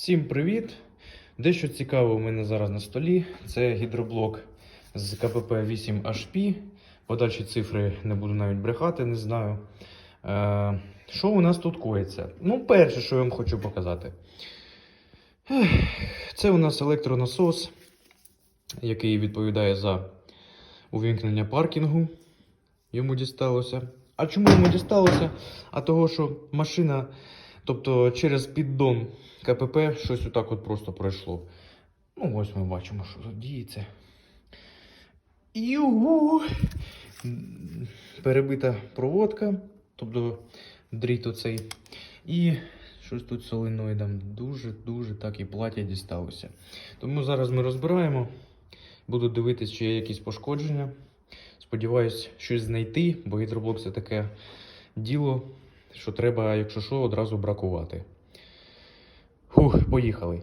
Всім привіт! Дещо цікаве у мене зараз на столі. Це гідроблок з КПП 8HP. Подальші цифри не буду навіть брехати, не знаю. Е, що у нас тут коїться? Ну, перше, що я вам хочу показати. Це у нас електронасос, який відповідає за увімкнення паркінгу. Йому дісталося. А чому йому дісталося? А того, що машина, тобто через піддон КПП щось отак от просто пройшло. Ну, ось ми бачимо, що тут діється. Югу! Перебита проводка, тобто дріт оцей. І щось тут соленоїдом дуже-дуже так і плаття дісталося. Тому зараз ми розбираємо. Буду дивитися, чи є якісь пошкодження. Сподіваюсь, щось знайти, бо гідроблок це таке діло, що треба, якщо що, одразу бракувати. Фух, поїхали.